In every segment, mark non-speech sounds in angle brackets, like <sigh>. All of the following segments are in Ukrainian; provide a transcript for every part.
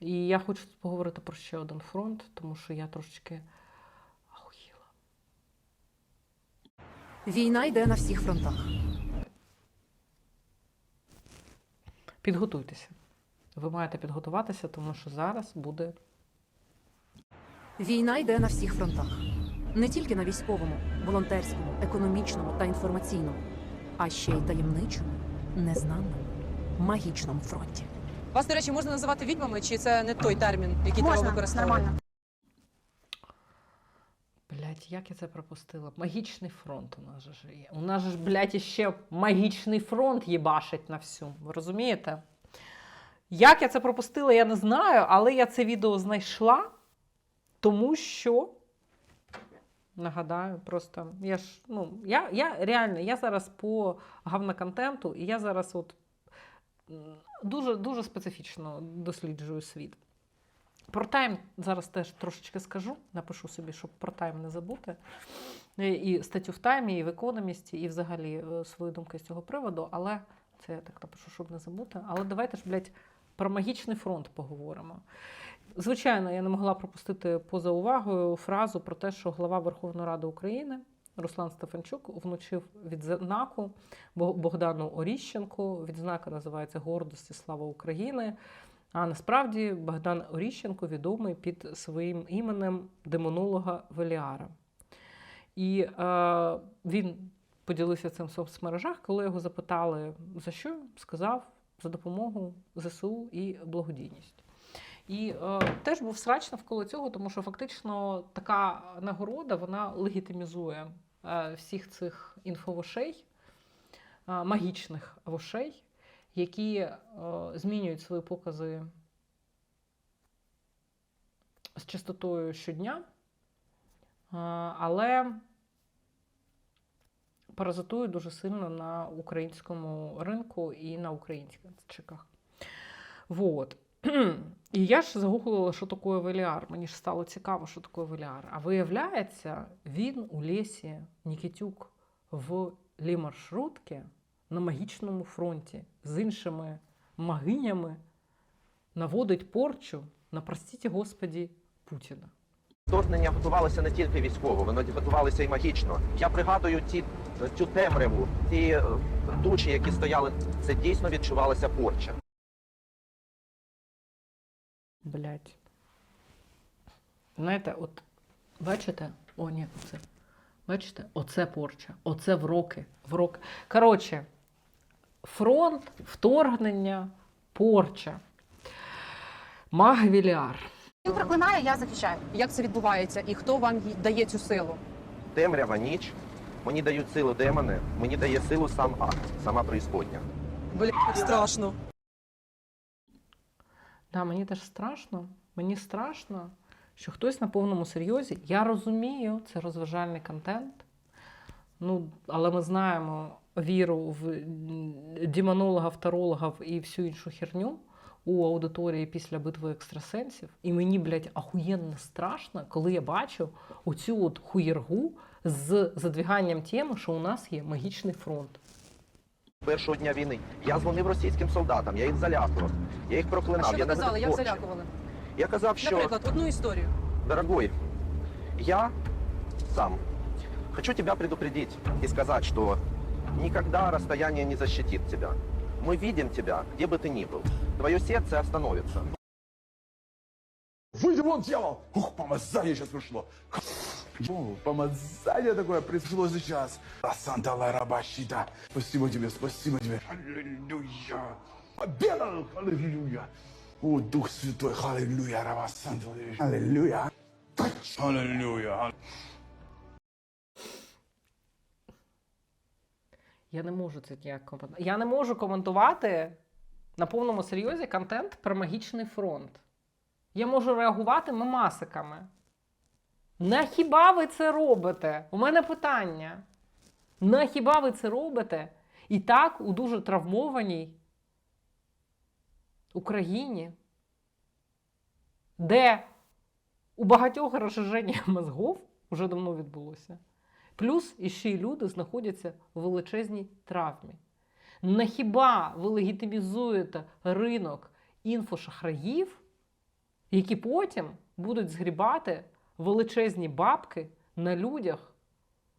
І я хочу поговорити про ще один фронт, тому що я трошечки ахуїла. Війна йде на всіх фронтах. Підготуйтеся. Ви маєте підготуватися, тому що зараз буде Війна йде на всіх фронтах. Не тільки на військовому, волонтерському, економічному та інформаційному, а ще й таємничому, незнаному, магічному фронті. Вас, до речі, можна називати відьмами, чи це не той термін, який треба Можна, використовувати? нормально. Блять, як я це пропустила? Магічний фронт у нас же ж є. У нас же ж, блядь, іще магічний фронт їбашить на всю. Ви розумієте? Як я це пропустила, я не знаю, але я це відео знайшла, тому що. Нагадаю, просто я ж, ну, я, я реально, я зараз по говноконтенту, і я зараз от дуже, дуже специфічно досліджую світ. Про тайм зараз теж трошечки скажу. Напишу собі, щоб про тайм не забути. І- І статтю в таймі, і в економісті, і взагалі е, свої думки з цього приводу. Але це я так напишу, щоб не забути. Але давайте ж, блядь, про магічний фронт поговоримо. Звичайно, я не могла пропустити поза увагою фразу про те, що глава Верховної Ради України Руслан Стефанчук вночив відзнаку Богдану Оріщенку. Відзнака називається Гордості Слава України. А насправді Богдан Оріщенко відомий під своїм іменем демонолога Веліара. І е, він поділився цим в соцмережах, коли його запитали, за що сказав за допомогу ЗСУ і благодійність. І е, теж був срач навколо цього, тому що фактично така нагорода вона легітимізує всіх цих інфовошей, е, магічних вошей, які е, змінюють свої покази з частотою щодня, е, але паразитують дуже сильно на українському ринку і на українських. Вот. <clears throat> І я ж загуглила, що таке Веліар. Мені ж стало цікаво, що таке Веліар. А виявляється, він у Лесі Нікітюк в лі-маршрутці на магічному фронті з іншими магинями наводить порчу на простіть Господі Путіна. Вторгнення готувалося не тільки військово, воно готувалося і магічно. Я пригадую ті, цю темряву, ті е, тучі, які стояли, це дійсно відчувалася порча. Блять. Знаєте, от бачите? О, ні, оце. Бачите? Оце порча. Оце в роки. В роки. Коротше, фронт, вторгнення, порча. Маг Віліар. Він проклинає, я захищаю. Як це відбувається і хто вам дає цю силу? Темрява, ніч. Мені дають силу демони, мені дає силу сам акт, сама преісподня. Блін, страшно. Да, мені теж страшно. Мені страшно, що хтось на повному серйозі. Я розумію, це розважальний контент. Ну, але ми знаємо віру в м, демонологів, тарологів і всю іншу херню у аудиторії після битви екстрасенсів. І мені, блядь, ахуєнно страшно, коли я бачу оцю от хуєргу з задвіганням теми, що у нас є магічний фронт. Першого дня війни я дзвонив російським солдатам, я їх залякував, я їх А проклинав. що ви я казали? Як наводив порчі. залякували? Я казав, що Наприклад, одну історію. Дорогой, я сам хочу тебя предупредить и сказать, что никогда расстояние не защитит тебя. Мы видим тебя, где бы ты ни был. Твое сердце остановится. Выйди вон, дьявол! Ух, помазание сейчас пришло. О, помазание такое пришло сейчас. Санта Ларабашита. Спасибо тебе, спасибо тебе. Аллилуйя. Победа! Аллилуйя. О, Дух Святой, аллилуйя, Раба Санта. Аллилуйя. Аллилуйя. Я не можу це ніяк коментувати. Я не можу коментувати на повному серйозі контент про магічний фронт. Я можу реагувати мемасиками. На хіба ви це робите? У мене питання. На хіба ви це робите? І так у дуже травмованій Україні, де у багатьох розжиження мозгов вже давно відбулося. Плюс іще й люди знаходяться в величезній травмі. На хіба ви легітимізуєте ринок інфошахраїв які потім будуть згрібати величезні бабки на людях,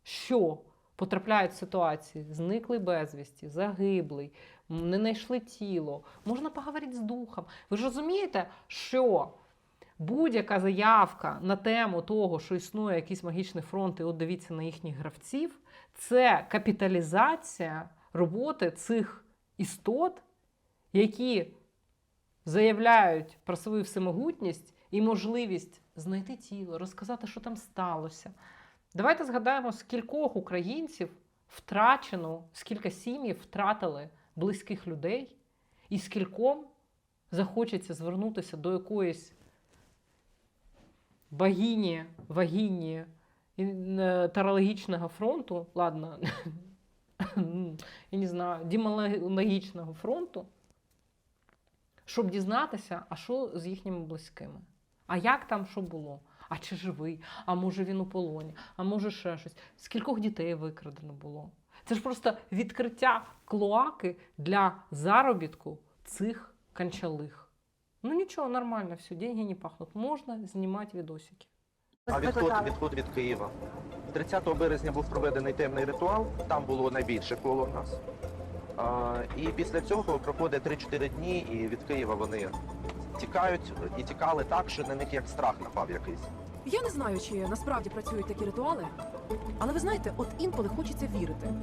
що потрапляють в ситуації, зниклий безвісті, загиблий, не знайшли тіло. Можна поговорити з духом. Ви ж розумієте, що будь-яка заявка на тему того, що існує якийсь магічний фронт, і от дивіться на їхніх гравців, це капіталізація роботи цих істот, які заявляють про свою всемогутність і можливість знайти тіло, розказати, що там сталося. Давайте згадаємо, скількох українців втрачено, скільки сім'їв втратили близьких людей, і скільком захочеться звернутися до якоїсь богині, вагіні е, тарологічного фронту, ладно, <laughs> я не знаю, демонологічного фронту, щоб дізнатися, а що з їхніми близькими. А як там що було? А чи живий? А може він у полоні? А може ще щось? Скількох дітей викрадено було? Це ж просто відкриття клоаки для заробітку цих кончалих. Ну нічого, нормально, все, деньги не пахнуть. Можна знімати відосики. А відход, відход від Києва. 30 березня був проведений темний ритуал, там було найбільше коло в нас. А, і після цього проходить 3-4 дні, і від Києва вони тікають і тікали так, що на них як страх напав якийсь. Я не знаю, чи насправді працюють такі ритуали, але ви знаєте, от інколи хочеться вірити.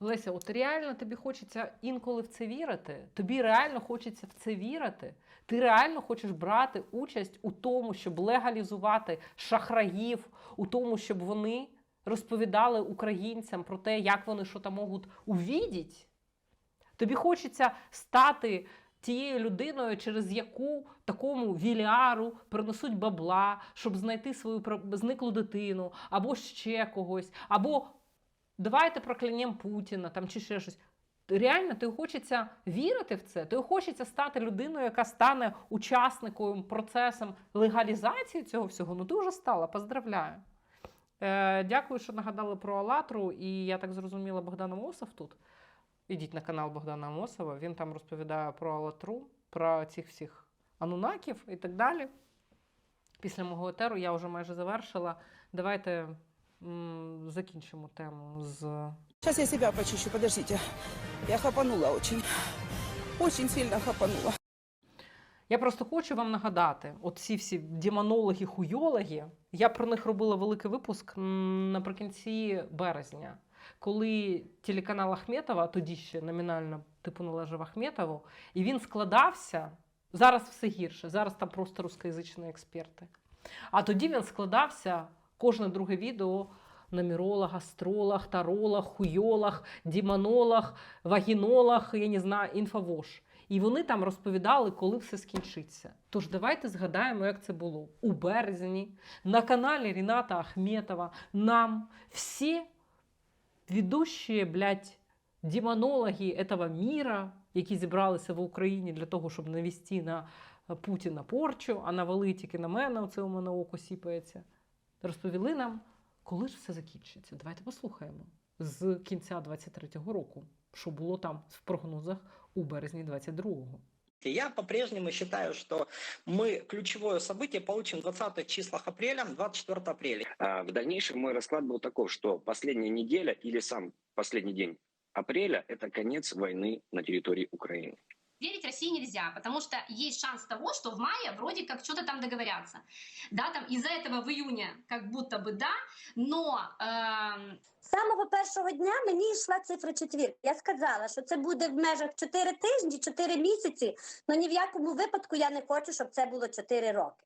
Леся, от реально тобі хочеться інколи в це вірити? Тобі реально хочеться в це вірити? Ти реально хочеш брати участь у тому, щоб легалізувати шахраїв, у тому, щоб вони розповідали українцям про те, як вони що там можуть увідіти? Тобі хочеться стати тією людиною, через яку такому віліару принесуть бабла, щоб знайти свою зниклу дитину, або ще когось, або давайте проклянемо Путіна там чи ще щось. Реально, ти хочеться вірити в це? Ти хочеться стати людиною, яка стане учасником процесом легалізації цього всього. Ну ти вже стала, поздравляю. Е, дякую, що нагадали про Алатру. І я так зрозуміла, Богдан Амосов тут. Ідіть на канал Богдана Амосова. Він там розповідає про Алатру, про цих всіх анунаків і так далі. Після мого етеру я вже майже завершила. Давайте м, закінчимо тему з Сейчас я себя почищу, подождите. Я хапанула очень. Очень сильно хапанула. Я просто хочу вам нагадати: от ці всі демонологи, хуйологи, я про них робила великий випуск м, наприкінці березня, коли телеканал Ахметова, тоді ще номінально типу належав Ахметову, і він складався. Зараз все гірше, зараз там просто рускоязичні експерти. А тоді він складався кожне друге відео номеролог, астролог, таролог, хуйолог, демонолог, вагінолог, я не знаю, інфовош. І вони там розповідали, коли все скінчиться. Тож давайте згадаємо, як це було у березні на каналі Ріната Ахметова. Нам всі ведущі, блядь, демонологи этого міра, які зібралися в Україні для того, щоб навести на Путіна порчу, а навели тільки на мене, оце у мене око сіпається, розповіли нам, коли ж все закінчиться. Давайте послухаємо з кінця 23-го року, що було там в прогнозах у березні 22-го. Я по-прежнему считаю, что мы ключевое событие получим в 20 числах апреля, 24 апреля. А В дальнейшем мой расклад был таков, что последняя неделя или сам последний день апреля – это конец войны на территории Украины. Верить России нельзя, потому что есть шанс того, что в мае вроде как что-то там договорятся. Да, там из-за этого в июне как будто бы да, но эм, З самого першого дня мені йшла цифра четвір. Я сказала, що це буде в межах 4 тижні, 4 місяці. але ні в якому випадку я не хочу, щоб це було 4 роки.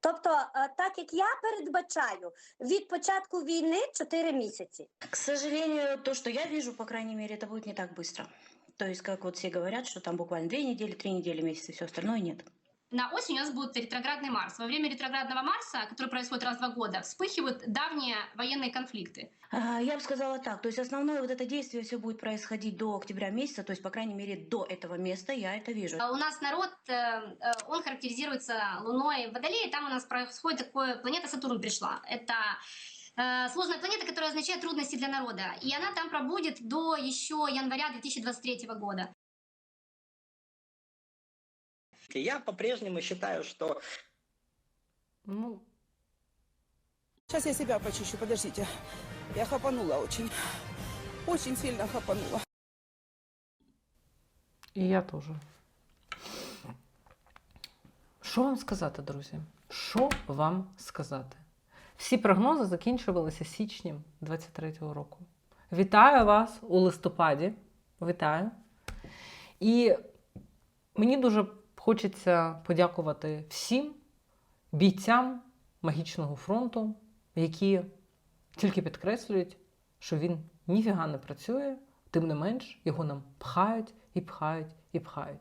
Тобто, е, так як я передбачаю, від початку війни 4 місяці. К сожалению, то, что я вижу, по крайней мере, это будет не так быстро. То есть, как вот все говорят, что там буквально две недели, три недели, месяц и все остальное нет. на осень у нас будет ретроградный Марс. Во время ретроградного Марса, который происходит раз в два года, вспыхивают давние военные конфликты. А, Я бы сказала так, то есть основное вот это действие все будет происходить до октября месяца, то есть, по крайней мере, до этого места я это вижу. А У нас народ, э, э, он характеризуется Луной в Водолее, там у нас происходит такое, планета Сатурн пришла. Это сложная планета, которая означает трудности для народа. И она там пробудет до еще января 2023 года. Я по-прежнему считаю, что Ну, Сейчас я себя почищу, подождите. Я хапанула очень. Очень сильно хапанула. і я теж. Що вам сказати, друзі? Що вам сказати? Всі прогнози закінчувалися січнем 23-го року. Вітаю вас у листопаді. Вітаю. І мені дуже хочеться подякувати всім бійцям магічного фронту, які тільки підкреслюють, що він ніфіга не працює, тим не менш його нам пхають і пхають і пхають.